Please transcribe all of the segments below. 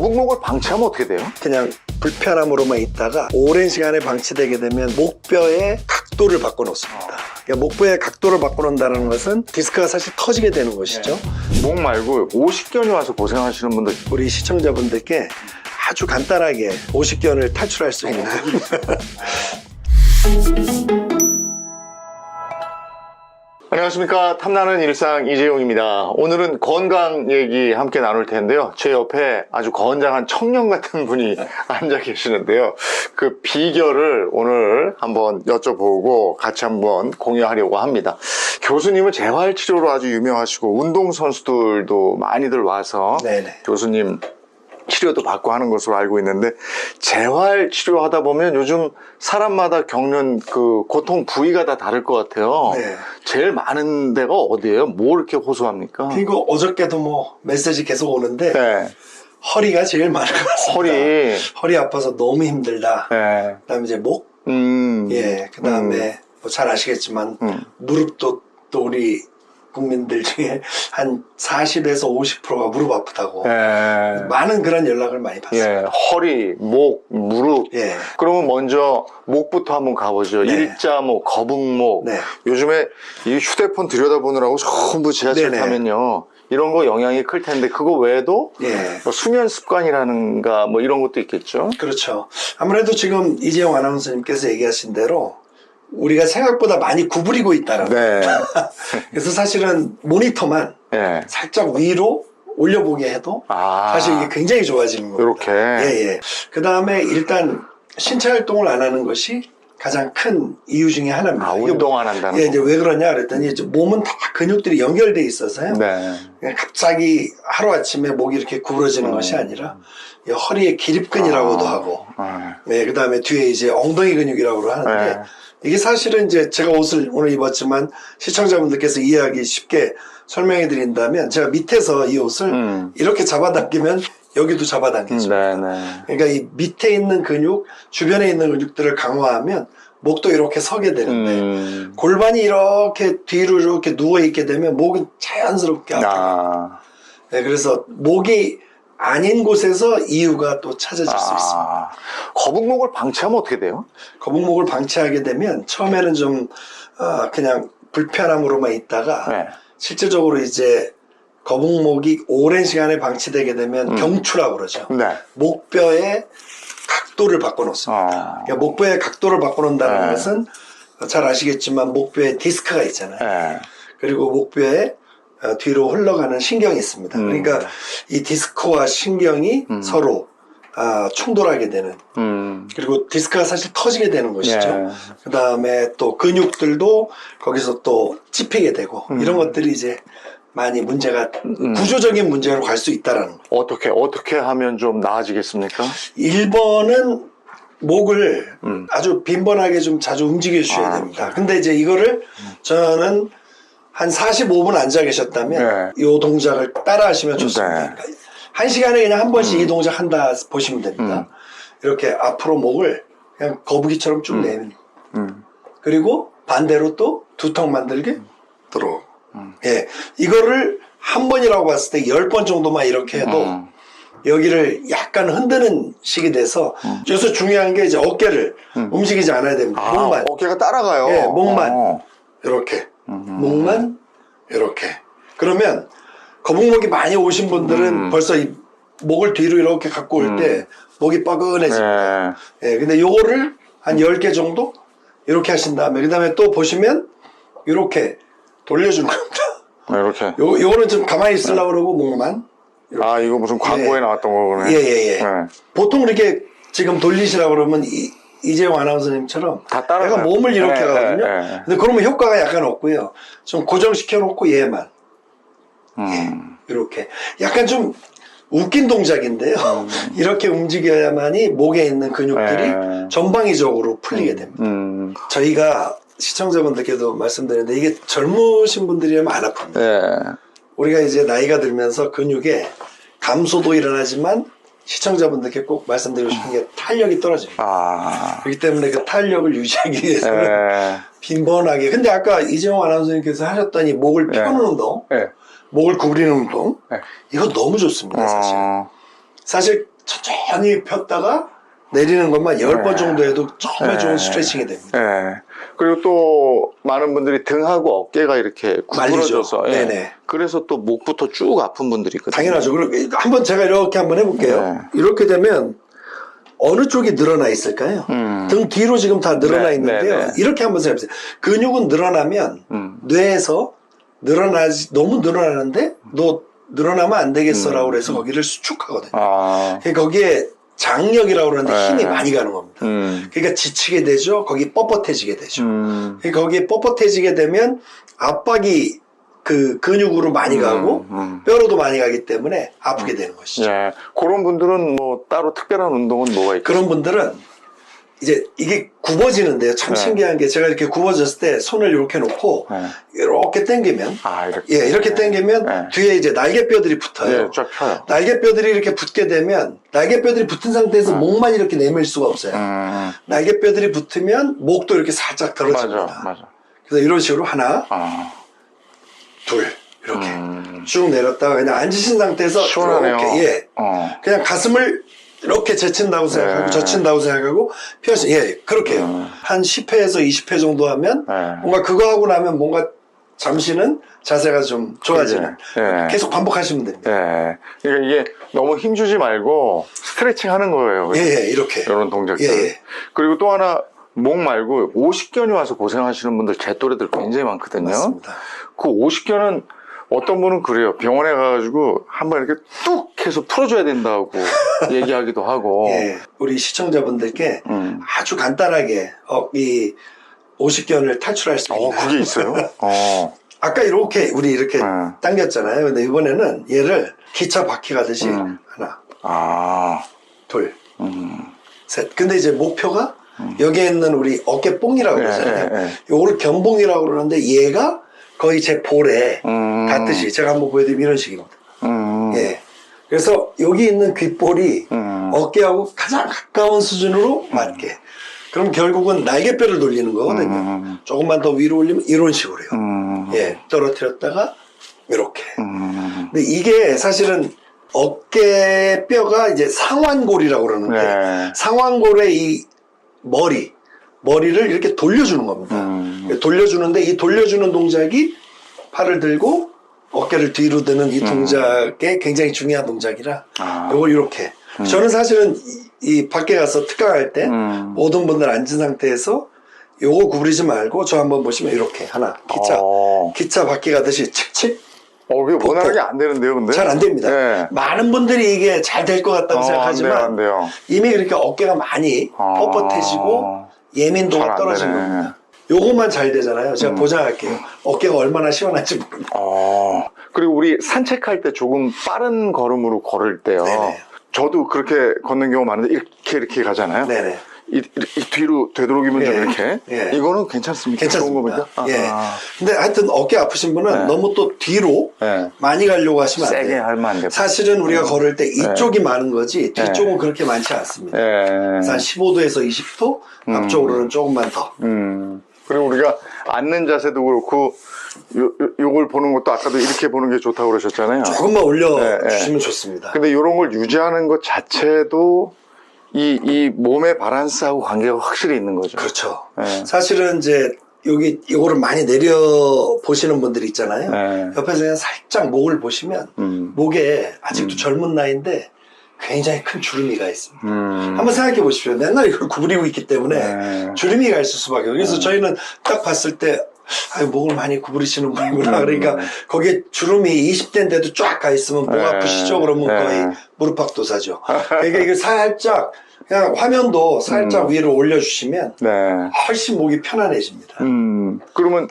거북목을 방치하면 어떻게 돼요? 그냥 불편함으로만 있다가 오랜 시간에 방치되게 되면 목뼈의 각도를 바꿔놓습니다. 그러니까 목뼈의 각도를 바꿔놓는다는 것은 디스크가 사실 터지게 되는 것이죠. 목 말고 오십견이 와서 고생하시는 분들 우리 시청자분들께 아주 간단하게 오십견을 탈출할 수 있는 안녕하십니까. 탐나는 일상 이재용입니다. 오늘은 건강 얘기 함께 나눌 텐데요. 제 옆에 아주 건장한 청년 같은 분이 앉아 계시는데요. 그 비결을 오늘 한번 여쭤보고 같이 한번 공유하려고 합니다. 교수님은 재활치료로 아주 유명하시고 운동선수들도 많이들 와서 네네. 교수님 치료도 받고 하는 것으로 알고 있는데 재활 치료하다 보면 요즘 사람마다 겪는 그 고통 부위가 다 다를 것 같아요. 네. 제일 많은 데가 어디예요? 뭐 이렇게 호소합니까? 그리고 어저께도 뭐 메시지 계속 오는데 네. 허리가 제일 많은 것 같습니다. 허리. 허리 아파서 너무 힘들다. 네. 그다음에 이제 목, 음. 예, 그다음에 뭐잘 아시겠지만 음. 무릎도 또 우리 국민들 중에 한 40에서 50%가 무릎 아프다고 예. 많은 그런 연락을 많이 받습니다. 예. 허리, 목, 무릎. 예. 그러면 먼저 목부터 한번 가보죠. 네. 일자목, 거북목. 네. 요즘에 이 휴대폰 들여다보느라고 전부 지하철 네네. 타면요. 이런 거 영향이 클 텐데 그거 외에도 예. 뭐 수면 습관이라는가 뭐 이런 것도 있겠죠. 그렇죠. 아무래도 지금 이재용 아나운서님께서 얘기하신 대로 우리가 생각보다 많이 구부리고 있다는 거. 네. 그래서 사실은 모니터만 예. 살짝 위로 올려보게 해도 아. 사실 이게 굉장히 좋아지는 겁니다. 요렇게. 예, 예. 그 다음에 일단 신체 활동을 안 하는 것이 가장 큰 이유 중에 하나입니다. 아, 운동 안 한다는 예, 거. 이제 왜 그러냐 그랬더니 이제 몸은 다 근육들이 연결돼 있어서요. 네. 갑자기 하루 아침에 목이 이렇게 구부러지는 음. 것이 아니라 이 허리의 기립근이라고도 아. 하고 아. 네, 그 다음에 뒤에 이제 엉덩이 근육이라고 하는데 네. 이게 사실은 이제 제가 옷을 오늘 입었지만 시청자분들께서 이해하기 쉽게 설명해 드린다면 제가 밑에서 이 옷을 음. 이렇게 잡아당기면 여기도 잡아당기죠. 네, 네. 그러니까 이 밑에 있는 근육, 주변에 있는 근육들을 강화하면 목도 이렇게 서게 되는데 음. 골반이 이렇게 뒤로 이렇게 누워 있게 되면 목은 자연스럽게 아파요. 아. 네, 그래서 목이 아닌 곳에서 이유가 또 찾아질 수 있습니다. 아. 거북목을 방치하면 어떻게 돼요? 거북목을 방치하게 되면 처음에는 좀 어, 그냥 불편함으로만 있다가 네. 실질적으로 이제 거북목이 오랜 시간에 방치되게 되면 음. 경추라고 그러죠. 네. 목뼈의 각도를 바꿔놓습니다. 아. 그러니까 목뼈의 각도를 바꿔놓는다는 네. 것은 잘 아시겠지만 목뼈에 디스크가 있잖아요. 네. 그리고 목뼈에 어, 뒤로 흘러가는 신경이 있습니다. 음. 그러니까 이 디스크와 신경이 음. 서로 아, 충돌하게 되는 음. 그리고 디스크가 사실 터지게 되는 것이죠. 예. 그 다음에 또 근육들도 거기서 또 찝히게 되고 음. 이런 것들이 이제 많이 문제가 음. 구조적인 문제로 갈 수 있다라는 거. 어떻게 어떻게 하면 좀 나아지겠습니까? 1번은 목을 음. 아주 빈번하게 좀 자주 움직여 주셔야 아, 됩니다. 근데 이제 이거를 저는 한 45분 앉아 계셨다면 네. 이 동작을 따라 하시면 좋습니다. 네. 그러니까 한 시간에 그냥 한 번씩 이 동작 한다 보시면 됩니다. 이렇게 앞으로 목을 그냥 거북이처럼 쭉 음. 내는 음. 그리고 반대로 또 두턱 만들게 들어. 음. 예. 이거를 한 번이라고 봤을 때 열 번 정도만 이렇게 해도 음. 여기를 약간 흔드는 식이 돼서 음. 여기서 중요한 게 이제 어깨를 음. 움직이지 않아야 됩니다. 아, 목만 어깨가 따라가요. 예, 목만. 어. 이렇게 음. 목만 이렇게 그러면 거북목이 많이 오신 분들은 음. 벌써 이 목을 뒤로 이렇게 갖고 올때 음. 목이 뻐근해집니다. 네. 예, 근데 요거를 한 10개 정도 이렇게 하신 다음에 그 다음에 또 보시면 이렇게 돌려주는 겁니다. 이렇게. 요, 요거는 좀 가만히 있으려고 그러고 목만 아, 이거 무슨 광고에 예. 나왔던 거구나. 예, 예, 예. 네. 보통 이렇게 지금 돌리시라고 그러면 이, 이재용 아나운서님처럼 다 따라가요. 약간 몸을 이렇게 예, 하거든요. 예, 예. 근데 그러면 효과가 약간 없고요. 좀 고정시켜 놓고 얘만 음. 이렇게 약간 좀 웃긴 동작인데요. 이렇게 움직여야만이 목에 있는 근육들이 예. 전방위적으로 풀리게 됩니다. 음. 저희가 시청자분들께도 말씀드렸는데 이게 젊으신 분들이라면 안 아픕니다. 예. 우리가 이제 나이가 들면서 근육에 감소도 일어나지만 시청자분들께 꼭 말씀드리고 싶은 게 탄력이 떨어집니다. 아. 그렇기 때문에 그 탄력을 유지하기 위해서는 예. 빈번하게. 근데 아까 이재용 아나운서님께서 하셨더니 목을 예. 펴는 운동, 예. 목을 구부리는 운동, 예. 이거 너무 좋습니다, 사실. 어. 사실 천천히 폈다가 내리는 것만 10번 네. 정도 해도 정말 네. 좋은 스트레칭이 됩니다. 예. 그리고 또 많은 분들이 등하고 어깨가 이렇게 구부러져서 말리죠. 예. 네네. 그래서 또 목부터 쭉 아픈 분들이 있거든요. 당연하죠. 그리고 한번 제가 이렇게 한번 해볼게요. 네. 이렇게 되면 어느 쪽이 늘어나 있을까요? 음. 등 뒤로 지금 다 늘어나 네, 있는데요. 네, 네. 이렇게 한번 생각해보세요. 근육은 늘어나면 음. 뇌에서 늘어나지 너무 늘어나는데 너 늘어나면 안 되겠어라고 음. 그래서 거기를 수축하거든요. 아. 그러니까 거기에 장력이라고 그러는데 네. 힘이 많이 가는 겁니다. 음. 그러니까 지치게 되죠. 거기 뻣뻣해지게 되죠. 음. 그러니까 거기에 뻣뻣해지게 되면 압박이 그 근육으로 많이 가고 음. 뼈로도 많이 가기 때문에 아프게 되는 것이죠. 예. 그런 분들은 뭐 따로 특별한 운동은 뭐가 있죠? 그런 분들은 이제 이게 굽어지는데요. 참 네. 신기한 게 제가 이렇게 굽어졌을 때 손을 이렇게 놓고 예. 이렇게 당기면 아, 이렇게. 예, 이렇게 당기면 네. 뒤에 이제 날개뼈들이 붙어요. 예, 쫙 펴요. 날개뼈들이 이렇게 붙게 되면 날개뼈들이 붙은 상태에서 목만 이렇게 내밀 수가 없어요. 음. 날개뼈들이 붙으면 목도 이렇게 살짝 떨어집니다. 맞아, 맞아. 그래서 이런 식으로 하나, 아. 둘 이렇게 음. 쭉 내렸다가 그냥 앉으신 상태에서 시원하네요. 이렇게 예, 어. 그냥 가슴을 이렇게 제친다고 생각하고 네. 젖힌다고 생각하고 펴시 예 그렇게요. 음. 한 10회에서 20회 정도 하면 네. 뭔가 그거 하고 나면 뭔가 잠시는 자세가 좀 좋아지는 예. 계속 반복하시면 됩니다. 예. 그러니까 이게 너무 힘주지 말고 스트레칭 하는 거예요. 예, 예, 이렇게. 이런 동작들. 예, 예. 그리고 또 하나 목 말고 50견이 와서 고생하시는 분들 제 또래들 굉장히 많거든요. 맞습니다. 그 50견은 어떤 분은 그래요. 병원에 가가지고 한번 이렇게 뚝 해서 풀어줘야 된다고 얘기하기도 하고. 예, 우리 시청자분들께 음. 아주 간단하게 어, 이 50견을 탈출할 수 있는 어, 그게 있어요? 어. 아까 이렇게 우리 이렇게 네. 당겼잖아요. 근데 이번에는 얘를 기차 바퀴 가듯이 음. 하나, 아. 둘, 음. 셋. 근데 이제 목표가 여기에 있는 우리 어깨 뽕이라고 예, 그러잖아요. 예, 예. 요거를 견봉이라고 그러는데 얘가 거의 제 볼에 음. 닿듯이 제가 한번 보여드리면 이런 식입니다. 음. 예. 그래서 여기 있는 귓볼이 음. 어깨하고 가장 가까운 수준으로 맞게. 그럼 결국은 날개뼈를 돌리는 거거든요. 음. 조금만 더 위로 올리면 이런 식으로요. 음. 예. 떨어뜨렸다가 이렇게. 음. 근데 이게 사실은 어깨 뼈가 이제 상완골이라고 그러는데 네. 상완골의 이 머리 머리를 이렇게 돌려주는 겁니다. 음. 돌려주는데 이 돌려주는 동작이 팔을 들고 어깨를 뒤로 드는 이 동작에 굉장히 중요한 동작이라 아. 이걸 이렇게 저는 사실은 이, 이 밖에 가서 특강할 때 음. 모든 분들 앉은 상태에서 요거 구부리지 말고 저 한번 보시면 이렇게 하나 기차 어. 기차 바퀴 가듯이 칙칙 어, 그게 원활하게 안 되는데요, 근데? 잘 안 됩니다. 네. 많은 분들이 이게 잘 될 것 같다고 어, 생각하지만 안 돼요, 안 돼요. 이미 그렇게 어깨가 많이 어. 뻣뻣해지고 예민도가 떨어진 되네. 겁니다. 요것만 잘 되잖아요. 제가 보장할게요. 어깨가 얼마나 시원한지 모릅니다. 어. 그리고 우리 산책할 때 조금 빠른 걸음으로 걸을 때요. 네네. 저도 그렇게 걷는 경우 많은데 이렇게 이렇게 가잖아요. 네네. 이, 이- 이 뒤로 되도록이면 좀 예. 이렇게. 예. 이거는 괜찮습니까? 좋은 괜찮습니다. 겁니까? 예. 아. 근데 하여튼 어깨 아프신 분은 네. 너무 또 뒤로 예. 많이 가려고 하시면 안 세게 돼요. 하면 안 돼요. 사실은 우리가 걸을 때 이쪽이 많은 거지 뒤쪽은 네. 그렇게 많이 않습니다. 예. 그래서 한 15도에서 20도, 앞쪽으로는 조금만 더. 음. 그리고 우리가 앉는 자세도 그렇고 요, 요, 요걸 보는 것도 아까도 이렇게 보는 게 좋다고 그러셨잖아요. 조금만 네, 올려주시면 좋습니다. 근데 이런 걸 유지하는 것 자체도 이, 이 몸의 바란스하고 관계가 확실히 있는 거죠. 그렇죠. 네. 사실은 이제 여기 이거를 많이 내려 보시는 분들 있잖아요. 네. 옆에서 그냥 살짝 목을 보시면 음. 목에 아직도 젊은 나이인데 굉장히 큰 주름이가 있습니다. 음. 한번 생각해 보십시오. 맨날 이걸 구부리고 있기 때문에 네. 주름이가 있을 수밖에. 없어요. 그래서 저희는 딱 봤을 때 아유, 목을 많이 구부리시는 분이구나. 음. 그러니까 거기에 주름이 20대인데도 쫙 가 있으면 목 네. 아프시죠? 그러면 네. 거의 무릎팍도사죠. 그러니까 이게 살짝 그냥 화면도 살짝 음. 위로 올려주시면 네. 훨씬 목이 편안해집니다. 음. 그러면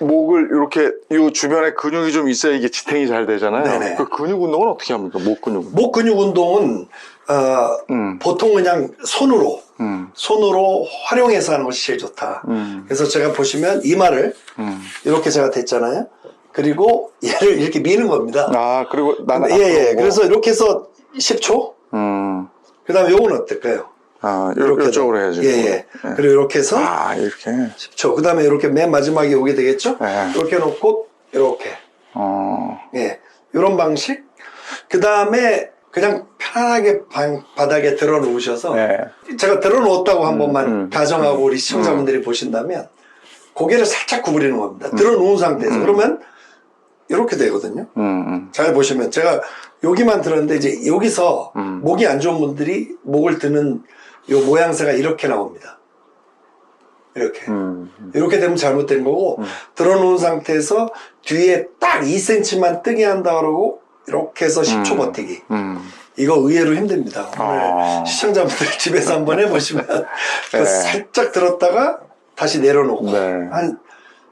목을 이렇게 이 주변에 근육이 좀 있어야 이게 지탱이 잘 되잖아요. 네네. 그 근육 운동은 어떻게 합니까? 목 근육은? 목 근육 운동은 어, 음. 보통 그냥 손으로 음. 손으로 활용해서 하는 것이 제일 좋다. 음. 그래서 제가 보시면 이마를 음. 이렇게 제가 댔잖아요. 그리고 얘를 이렇게 미는 겁니다. 아, 그리고 나는 예, 예. 앞으로 그래서 이렇게 해서 10초. 음. 그 다음에 요건 어떨까요? 아, 이렇게 요, 이쪽으로 해야지. 예, 예. 그리고 이렇게 해서 아, 이렇게. 10초. 그 다음에 이렇게 맨 마지막에 오게 되겠죠? 네. 이렇게 놓고, 이렇게. 어. 예. 요런 방식. 그 다음에 그냥 편안하게 방- 바닥에 들어 놓으셔서 네. 제가 들어 놓았다고 한 음, 번만 음. 가정하고 우리 시청자분들이 보신다면 고개를 살짝 구부리는 겁니다. 들어 놓은 상태에서 음. 그러면 이렇게 되거든요. 음, 음. 잘 보시면 제가 여기만 들었는데 이제 여기서 음. 목이 안 좋은 분들이 목을 드는 요 모양새가 이렇게 나옵니다. 이렇게. 음. 이렇게 되면 잘못된 거고 음. 들어놓은 상태에서 뒤에 딱 2cm만 뜨게 한다 그러고 이렇게 해서 10초 음. 버티기. 음. 이거 의외로 힘듭니다. 오늘 아. 시청자분들 집에서 한번 해보시면 네. 살짝 들었다가 다시 내려놓고 네. 한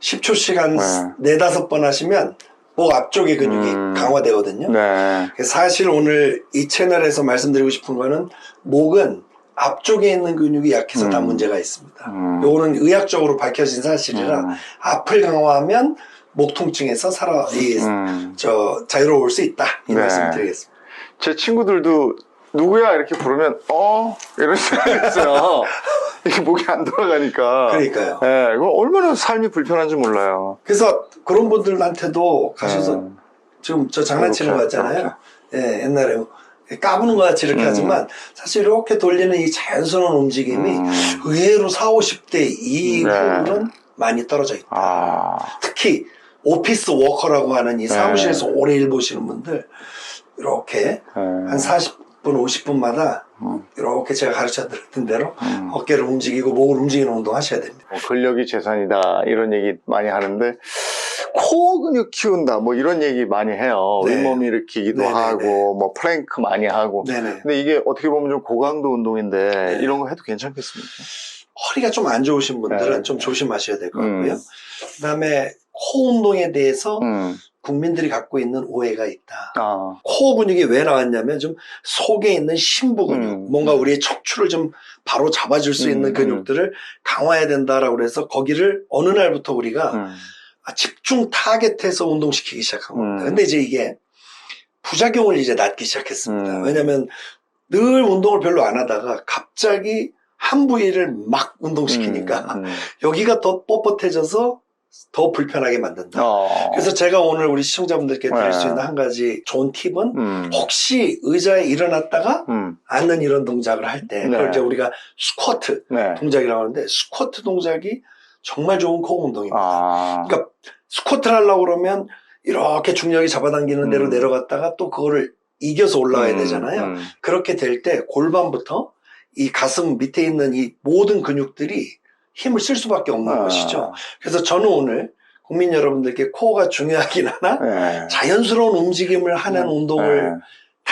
10초씩 한 네. 4, 5번 하시면 목 앞쪽의 근육이 음. 강화되거든요. 네. 사실 오늘 이 채널에서 말씀드리고 싶은 거는 목은 앞쪽에 있는 근육이 약해서 다 음. 문제가 있습니다. 음. 요거는 의학적으로 밝혀진 사실이라 음. 앞을 강화하면 목 통증에서 살아 이, 음. 저 자유로울 수 있다 이 네. 말씀드리겠습니다. 제 친구들도 누구야 이렇게 부르면 어 이런 생각했어요. 이게 목이 안 돌아가니까. 그러니까요. 예, 이거 얼마나 삶이 불편한지 몰라요. 그래서 그런 분들한테도 가셔서 음. 지금 저 장난치는 거 이렇게, 같잖아요. 예, 옛날에 까부는 것 같이 이렇게 음. 하지만 사실 이렇게 돌리는 이 자연스러운 움직임이 음. 의외로 4, 50대 이후로는 네. 많이 떨어져 있다. 아, 특히 오피스 워커라고 하는 이 네. 사무실에서 오래 일 보시는 분들 이렇게 예. 한 40분, 50분마다 음. 이렇게 제가 가르쳐 드렸던 대로 음. 어깨를 움직이고 목을 움직이는 운동 하셔야 됩니다. 뭐 근력이 재산이다 이런 얘기 많이 하는데 코어 근육 키운다 뭐 이런 얘기 많이 해요. 네. 윗몸 일으키기도 네, 네, 하고 뭐 플랭크 많이 하고. 네네. 근데 이게 어떻게 보면 좀 고강도 운동인데 네. 이런 거 해도 괜찮겠습니까? 허리가 좀 안 좋으신 분들은 네. 좀 조심하셔야 될것 음. 같고요. 그 다음에 코 운동에 대해서 음. 국민들이 갖고 있는 오해가 있다. 아, 코어 근육이 왜 나왔냐면 좀 속에 있는 심부 근육, 음. 뭔가 우리의 척추를 좀 바로 잡아줄 수 음, 있는 음. 근육들을 강화해야 된다라고 그래서 거기를 어느 날부터 우리가 음. 아, 집중 타겟해서 운동시키기 시작한 겁니다. 음. 근데 이제 이게 부작용을 이제 낳기 시작했습니다. 음. 왜냐면 늘 운동을 별로 안 하다가 갑자기 한 부위를 막 운동시키니까 음, 음. 여기가 더 뻣뻣해져서 더 불편하게 만든다. 어. 그래서 제가 오늘 우리 시청자분들께 드릴 네. 수 있는 한 가지 좋은 팁은 음. 혹시 의자에 일어났다가 음. 앉는 이런 동작을 할때 그걸 네. 이제 우리가 스쿼트 네. 동작이라고 하는데 스쿼트 동작이 정말 좋은 코어 운동입니다. 아. 그러니까 스쿼트를 하려고 그러면 이렇게 중력이 잡아당기는 대로 음. 내려갔다가 또 그거를 이겨서 올라가야 음, 되잖아요. 음. 그렇게 될 때 골반부터 이 가슴 밑에 있는 이 모든 근육들이 힘을 쓸 수밖에 없는 아. 것이죠. 그래서 저는 오늘 국민 여러분들께 코어가 중요하긴 하나 네. 자연스러운 움직임을 하는 음, 운동을 네.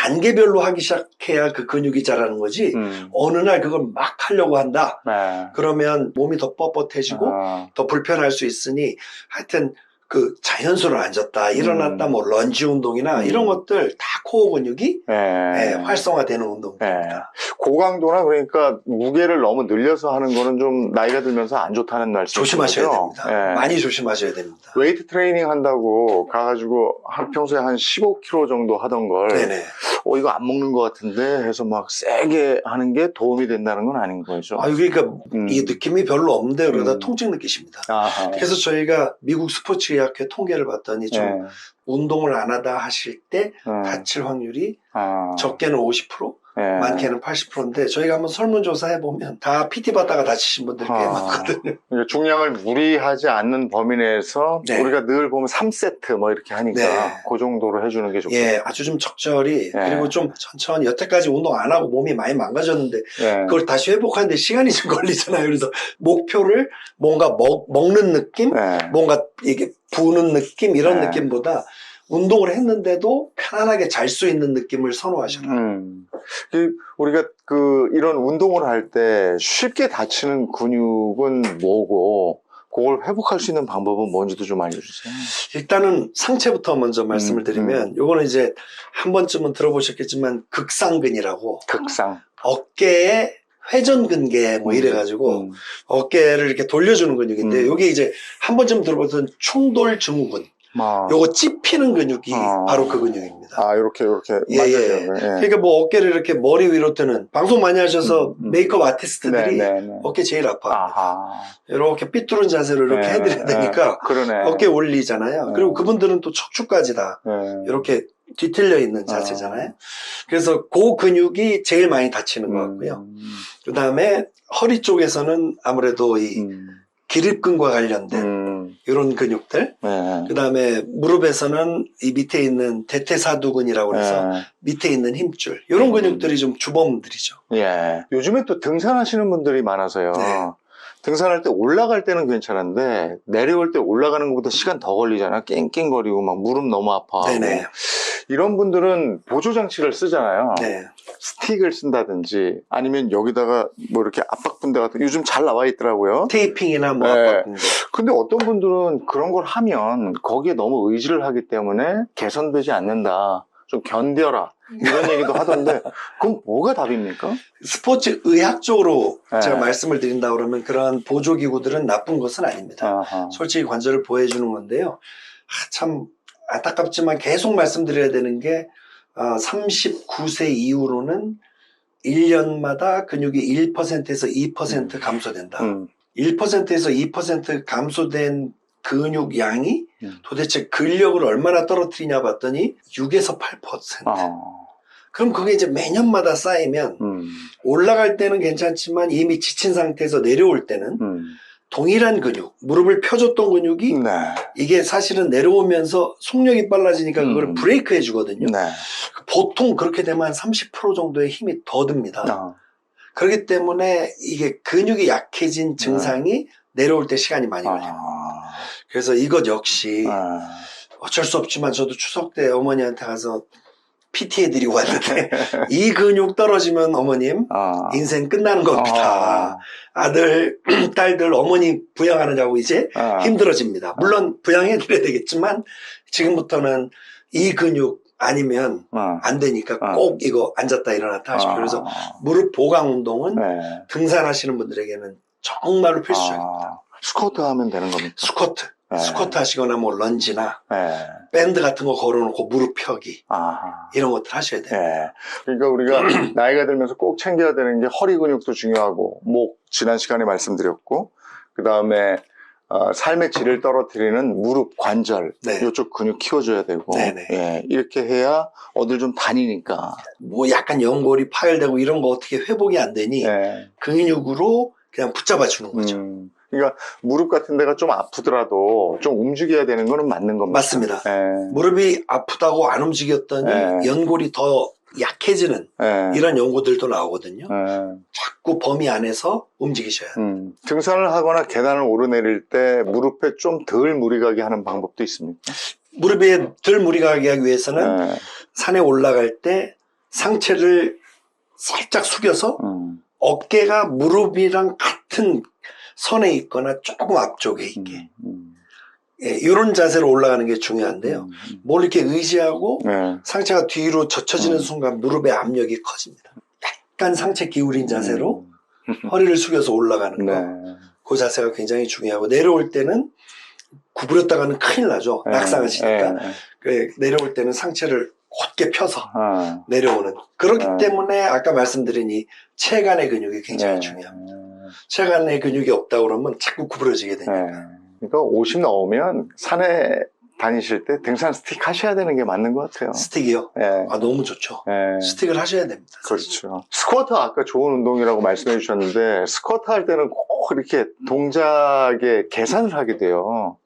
단계별로 하기 시작해야 그 근육이 자라는 거지 음. 어느 날 그걸 막 하려고 한다 네. 그러면 몸이 더 뻣뻣해지고 아. 더 불편할 수 있으니 하여튼 그 자연스러워 앉았다 일어났다 음. 뭐 런지 운동이나 음. 이런 것들 다 코어 근육이 네. 예, 활성화되는 운동입니다. 고강도나 그러니까 무게를 너무 늘려서 하는 거는 좀 나이가 들면서 안 좋다는 말씀. 조심하셔야 됩니다. 네. 많이 조심하셔야 됩니다. 웨이트 트레이닝 한다고 가가지고 한 평소에 한 15kg 정도 하던 걸, 네네. 어, 이거 안 먹는 것 같은데 해서 막 세게 하는 게 도움이 된다는 건 아닌 거죠. 아, 그러니까 음. 이 느낌이 별로 없는데 그러다 음. 통증 느끼십니다. 아하. 그래서 저희가 미국 스포츠 의학회 통계를 봤더니 좀 네. 운동을 안 하다 하실 때 음. 다칠 확률이 아. 적게는 50%, 네. 많게는 80%인데 저희가 한번 설문조사 해보면 다 PT 받다가 다치신 분들이 꽤 아. 많거든요. 그러니까 중량을 무리하지 않는 범위 내에서 네. 우리가 늘 보면 3세트 뭐 이렇게 하니까 네. 그 정도로 해주는 게 좋겠죠. 예, 아주 좀 적절히 네. 그리고 좀 천천히 여태까지 운동 안 하고 몸이 많이 망가졌는데 네. 그걸 다시 회복하는데 시간이 좀 걸리잖아요. 그래서 목표를 뭔가 먹, 먹는 느낌, 네. 뭔가 이게 부는 느낌 이런 네. 느낌보다 운동을 했는데도 편안하게 잘 수 있는 느낌을 선호하셔라. 음. 그 우리가 그 이런 운동을 할 때 쉽게 다치는 근육은 뭐고 그걸 회복할 수 있는 방법은 뭔지도 좀 알려주세요. 일단은 상체부터 먼저 말씀을 음, 드리면 요거는 이제 한 번쯤은 들어보셨겠지만 극상근이라고 극상. 어깨에 회전근개 뭐 음, 이래가지고 음. 어깨를 이렇게 돌려주는 근육인데 음. 요게 이제 한 번쯤 들어보던 충돌 증후군 아, 요거 찝히는 근육이 아. 바로 그 근육입니다. 아 이렇게 이렇게 예. 예. 예. 그러니까 뭐 어깨를 이렇게 머리 위로 뜨는 방송 많이 하셔서 음, 음. 메이크업 아티스트들이 네, 네, 네. 어깨 제일 아파. 이렇게 삐뚤은 자세로 이렇게 네, 해드려야 네. 되니까 그러네. 어깨 올리잖아요. 네. 그리고 그분들은 또 척추까지 다 네. 이렇게 뒤틀려 있는 자세잖아요. 그래서 그 근육이 제일 많이 다치는 것 같고요. 음. 그 다음에 허리 쪽에서는 아무래도 이 음. 기립근과 관련된 음. 이런 근육들. 네. 그 다음에 무릎에서는 이 밑에 있는 대퇴사두근이라고 해서 네. 밑에 있는 힘줄. 이런 음. 근육들이 좀 주범들이죠. 예. 요즘에 또 등산하시는 분들이 많아서요. 네. 등산할 때 올라갈 때는 괜찮은데 내려올 때 올라가는 것보다 시간 더 걸리잖아. 깽깽거리고 막 무릎 너무 아파하고. 네네. 이런 분들은 보조 장치를 쓰잖아요. 네. 스틱을 쓴다든지 아니면 여기다가 뭐 이렇게 압박분대 같은 요즘 잘 나와 있더라고요. 테이핑이나 뭐 네. 압박근데. 근데 어떤 분들은 그런 걸 하면 거기에 너무 의지를 하기 때문에 개선되지 않는다. 좀 견뎌라. 이런 얘기도 하던데 그럼 뭐가 답입니까? 스포츠 의학적으로 네. 제가 말씀을 드린다 그러면 그런 보조 기구들은 나쁜 것은 아닙니다. 아하. 솔직히 관절을 보호해 주는 건데요. 아, 참 안타깝지만 계속 말씀드려야 되는 게 어, 39세 이후로는 1년마다 근육이 1%에서 2% 감소된다. 음. 1%에서 2% 감소된 근육 양이 음. 도대체 근력을 얼마나 떨어뜨리냐 봤더니 6에서 8%. 아. 그럼 그게 이제 매년마다 쌓이면 음. 올라갈 때는 괜찮지만 이미 지친 상태에서 내려올 때는 음. 동일한 근육, 무릎을 펴줬던 근육이 네. 이게 사실은 내려오면서 속력이 빨라지니까 그걸 음. 브레이크 해주거든요. 네. 보통 그렇게 되면 한 30% 정도의 힘이 더 듭니다. 아. 그렇기 때문에 이게 근육이 약해진 증상이 내려올 때 시간이 많이 걸려요. 아. 그래서 이것 역시 아. 어쩔 수 없지만 저도 추석 때 어머니한테 가서 PT 해드리고 왔는데 이 근육 떨어지면 어머님 아. 인생 끝나는 겁니다. 아 들, 딸들 어머니 부양하느냐고 이제 아. 힘들어집니다. 물론 부양해드려야 되겠지만 지금부터는 이 근육 아니면 아. 안 되니까 아. 꼭 이거 앉았다 일어났다 하십시오. 아. 그래서 무릎 보강 운동은 네. 등산하시는 분들에게는 정말로 필수적입니다. 아. 스쿼트 하면 되는 겁니까? 스쿼트, 네. 스쿼트 하시거나 뭐 런지나 네. 밴드 같은 거 걸어놓고 무릎 펴기 아. 이런 것들 하셔야 돼요. 네. 그러니까 우리가 나이가 들면서 꼭 챙겨야 되는 게 허리 근육도 중요하고 목 지난 시간에 말씀드렸고 그 다음에 어, 삶의 질을 떨어뜨리는 무릎 관절 네. 이쪽 근육 키워줘야 되고 네네. 예, 이렇게 해야 어딜 좀 다니니까 뭐 약간 연골이 파열되고 이런 거 어떻게 회복이 안 되니 예. 근육으로 그냥 붙잡아 주는 거죠. 음, 그러니까 무릎 같은 데가 좀 아프더라도 좀 움직여야 되는 거는 맞는 겁니다. 맞습니다. 예. 무릎이 아프다고 안 움직였더니 네. 연골이 더 약해지는 예. 이런 연고들도 나오거든요. 예. 자꾸 범위 안에서 움직이셔야 돼요. 음, 등산을 하거나 계단을 오르내릴 때 무릎에 좀 덜 무리 가게 하는 방법도 있습니까? 무릎에 덜 무리가 가게 하기 위해서는 예. 산에 올라갈 때 상체를 살짝 숙여서 음, 어깨가 무릎이랑 같은 선에 있거나 조금 앞쪽에 있게 음, 음, 예, 이런 자세로 올라가는 게 중요한데요. 음, 뭘 이렇게 의지하고 네. 상체가 뒤로 젖혀지는 음. 순간 무릎의 압력이 커집니다. 약간 상체 기울인 자세로 음, 허리를 숙여서 올라가는 거. 네. 그 자세가 굉장히 중요하고 내려올 때는 구부렸다가는 큰일 나죠. 네. 낙상하시니까. 네. 그 내려올 때는 상체를 곧게 펴서 아, 내려오는. 그렇기 네. 때문에 아까 말씀드린 이 체간의 근육이 굉장히 네. 중요합니다. 체간의 근육이 없다 그러면 자꾸 구부러지게 되니까. 네. 그러니까 50 넘으면 산에 다니실 때 등산 스틱 하셔야 되는 게 맞는 것 같아요. 스틱이요? 네. 아, 너무 좋죠. 네. 스틱을 하셔야 됩니다. 그렇죠. 스쿼트 아까 좋은 운동이라고 말씀해 주셨는데 스쿼트 할 때는 꼭 이렇게 동작의 계산을 하게 돼요.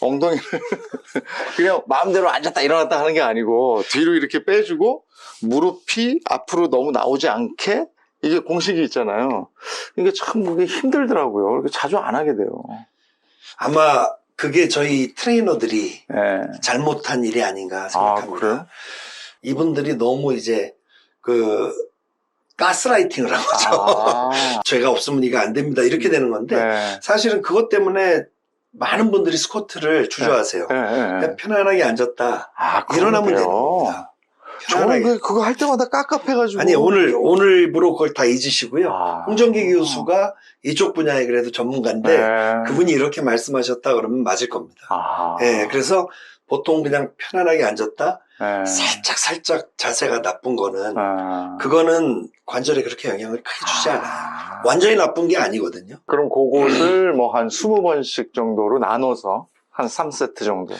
엉덩이를 그냥 마음대로 앉았다 일어났다 하는 게 아니고 뒤로 이렇게 빼주고 무릎이 앞으로 너무 나오지 않게 이게 공식이 있잖아요. 이게 참 그게 힘들더라고요. 자주 안 하게 돼요. 아마 그게 저희 트레이너들이 예. 잘못한 일이 아닌가 아, 생각합니다. 그래요? 이분들이 너무 이제 그 가스라이팅을 한 거죠. 아, 죄가 없으면 이거 안 됩니다. 이렇게 되는 건데 네. 사실은 그것 때문에 많은 분들이 스쿼트를 주저하세요. 예, 예, 예. 그냥 편안하게 앉았다. 아, 일어나면 되는. 겁니다. 저는 편안하게. 그, 그거 할 때마다 깝깝해가지고. 아니 오늘 오늘부로 그걸 다 잊으시고요. 아. 홍정기 교수가 이쪽 분야에 그래도 전문가인데 네. 그분이 이렇게 말씀하셨다 그러면 맞을 겁니다. 아. 예, 그래서 보통 그냥 편안하게 앉았다. 네. 살짝 살짝 자세가 나쁜 거는 아. 그거는 관절에 그렇게 영향을 크게 주지 않아요. 아. 완전히 나쁜 게 아니거든요. 그럼 그것을 뭐 한 20번씩 정도로 나눠서 한 3세트 정도.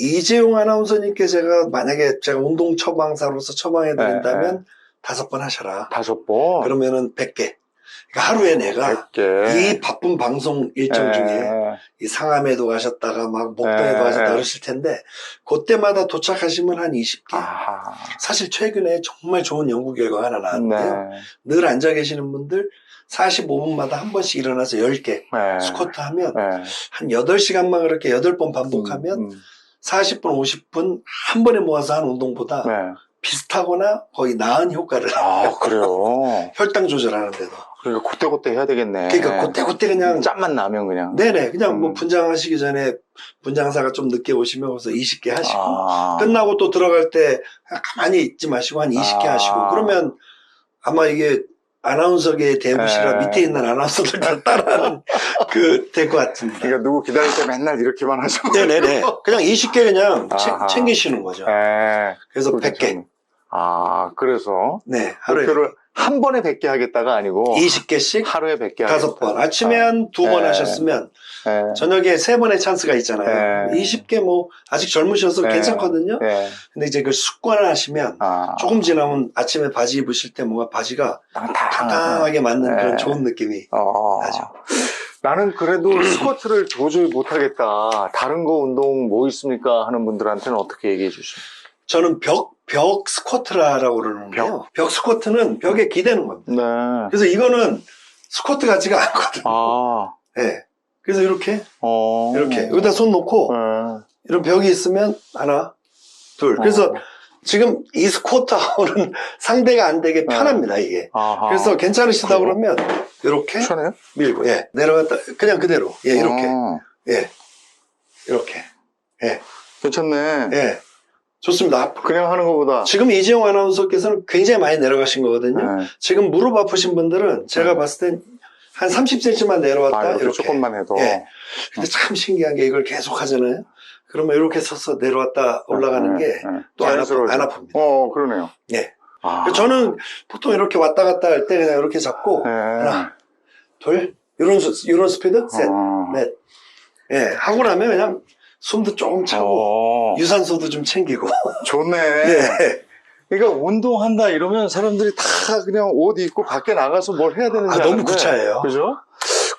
이재용 아나운서님께 제가 만약에 제가 운동 처방사로서 처방해 드린다면 네, 다섯 번 하셔라. 다섯 번. 그러면은 100개. 그러니까 하루에 내가 100개. 이 바쁜 방송 일정 중에 이 상암에도 가셨다가 막 목동에도 네. 가셨다 그러실 텐데 그때마다 도착하시면 한 20개. 아, 사실 최근에 정말 좋은 연구 결과가 하나 나왔는데요. 네. 늘 앉아 계시는 분들 45분마다 한 번씩 일어나서 10개 네. 스쿼트 하면 네. 한 8시간만 그렇게 8번 반복하면 음, 음. 40분, 50분 한 번에 모아서 하는 운동보다 네. 비슷하거나 거의 나은 효과를 아, 그래요. 혈당 조절하는데도. 그러니까 그때그때 해야 되겠네. 그러니까 그때그때 그냥 짬만 나면 그냥. 네네 그냥 뭐 음. 분장하시기 전에 분장사가 좀 늦게 오시면 거기서 20개 하시고 아. 끝나고 또 들어갈 때 가만히 있지 마시고 한 20개 아. 하시고 그러면 아마 이게 아나운서계의 대부시라 네. 밑에 있는 아나운서들 다 따라하는 그 될 것 같습니다. 그러니까 누구 기다릴 때 맨날 이렇게만 하죠. 네네네. 그냥 20개 그냥 챙- 아하. 챙기시는 거죠. 네. 그래서 그거 100개. 괜찮네. 아, 그래서 네, 하루에 목표를 한 번에 100개 하겠다가 아니고 20개씩 하루에 100개 다섯 번. 아침에 한 두 번 네. 하셨으면 네. 저녁에 세 번의 찬스가 있잖아요. 네. 20개 뭐 아직 젊으셔서 네. 괜찮거든요. 네. 근데 이제 그 습관을 하시면 아, 조금 지나면 아침에 바지 입으실 때 뭔가 바지가. 당당하게 맞는 네. 그런 좋은 느낌이. 어. 나죠. 나는 그래도 스쿼트를 도저히 못하겠다. 다른 거 운동 뭐 있습니까? 하는 분들한테는 어떻게 얘기해 주시죠? 저는 벽, 벽 스쿼트라라고 그러는데요. 벽? 스쿼트는 벽에 기대는 겁니다. 네. 그래서 이거는 스쿼트 같지가 않거든요. 아, 네. 그래서 이렇게, 어. 이렇게. 여기다 손 놓고, 네. 이런 벽이 있으면 하나, 둘. 그래서 어. 지금 이 스쿼트하고는 상대가 안 되게 편합니다, 이게. 아하. 그래서 괜찮으시다 그래요? 그러면 이렇게 편해요? 밀고, 예. 내려갔다, 그냥 그대로. 예, 이렇게. 어, 예. 이렇게. 괜찮네. 예. 좋습니다. 그냥 하는 것보다. 지금 이재용 아나운서께서는 굉장히 많이 내려가신 거거든요. 네. 지금 무릎 아프신 분들은 제가 네. 봤을 땐 한 30cm만 내려왔다 아, 이렇게, 이렇게. 조금만 해도. 예. 근데 참 신기한 게 이걸 계속 하잖아요. 그러면 이렇게 서서 내려왔다 올라가는 네, 게 네. 또 안. 아픕니다. 어, 그러네요. 네. 아. 저는 보통 이렇게 왔다 갔다 할 때 그냥 이렇게 잡고 네. 하나, 둘, 이런 수, 이런 스피드 셋, 어. 넷. 예, 하고 나면 그냥 숨도 조금 차고 어. 유산소도 좀 챙기고. 좋네. 예. 그러니까 운동한다 이러면 사람들이 다 그냥 옷 입고 밖에 나가서 뭘 해야 되는지 아, 너무 아는데, 구차해요. 그죠?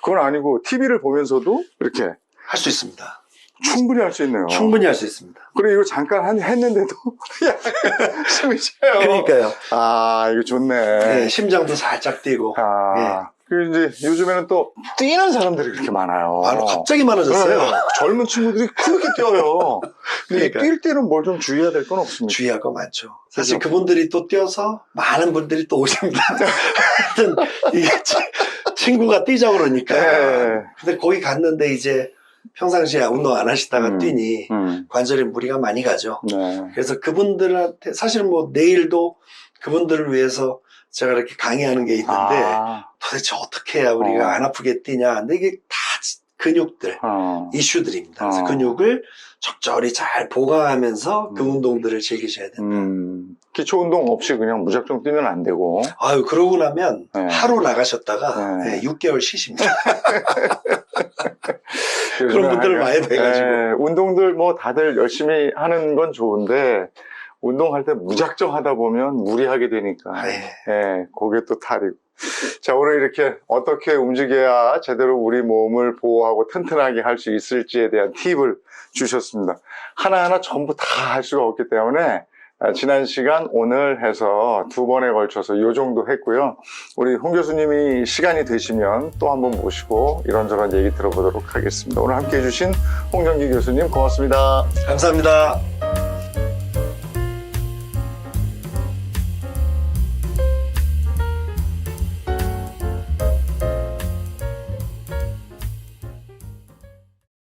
그건 아니고 TV를 보면서도 이렇게 할 수 있습니다. 충분히 할 수 있네요. 충분히 할 수 있습니다. 그리고 이거 잠깐 한, 했는데도 숨이 차요. 그러니까요. 아, 이거 좋네. 예, 심장도 살짝 뛰고. 아, 그리고 이제 요즘에는 또 뛰는 사람들이 그렇게 많아요. 아, 갑자기 많아졌어요. 네, 젊은 친구들이 그렇게 뛰어요. 근데 그러니까요. 뛸 때는 뭘 좀 주의해야 될 건 없습니까? 주의할 거 많죠. 사실 그죠? 그분들이 또 뛰어서 많은 분들이 또 오십니다. 하여튼 이게 치- 친구가 뛰자 그러니까. 네. 근데 거기 갔는데 이제 평상시에 운동 안 하시다가 음. 뛰니 음, 관절에 무리가 많이 가죠. 네. 그래서 그분들한테 사실 뭐 내일도 그분들을 위해서 제가 이렇게 강의하는 게 있는데 아, 도대체 어떻게 해야 우리가 어. 안 아프게 뛰냐. 근데 이게 다 근육들, 어. 이슈들입니다. 그래서 어. 근육을 적절히 잘 보강하면서 그 음. 운동들을 즐기셔야 된다. 음, 기초 운동 없이 그냥 무작정 뛰면 안 되고. 아유, 그러고 나면 네. 하루 나가셨다가 네. 네, 6개월 쉬십니다. 그런 분들을 하여간, 많이 뵈가지고. 예, 운동들 뭐 다들 열심히 하는 건 좋은데, 운동할 때 무작정 하다 보면 무리하게 되니까. 아, 예. 예, 그게 또 탈이고. 자, 오늘 이렇게 어떻게 움직여야 제대로 우리 몸을 보호하고 튼튼하게 할 수 있을지에 대한 팁을 주셨습니다. 하나하나 전부 다 할 수가 없기 때문에 아, 지난 시간 오늘 해서 두 번에 걸쳐서 요 정도 했고요. 우리 홍 교수님이 시간이 되시면 또 한번 모시고 이런저런 얘기 들어보도록 하겠습니다. 오늘 함께 해주신 홍정기 교수님 고맙습니다. 감사합니다.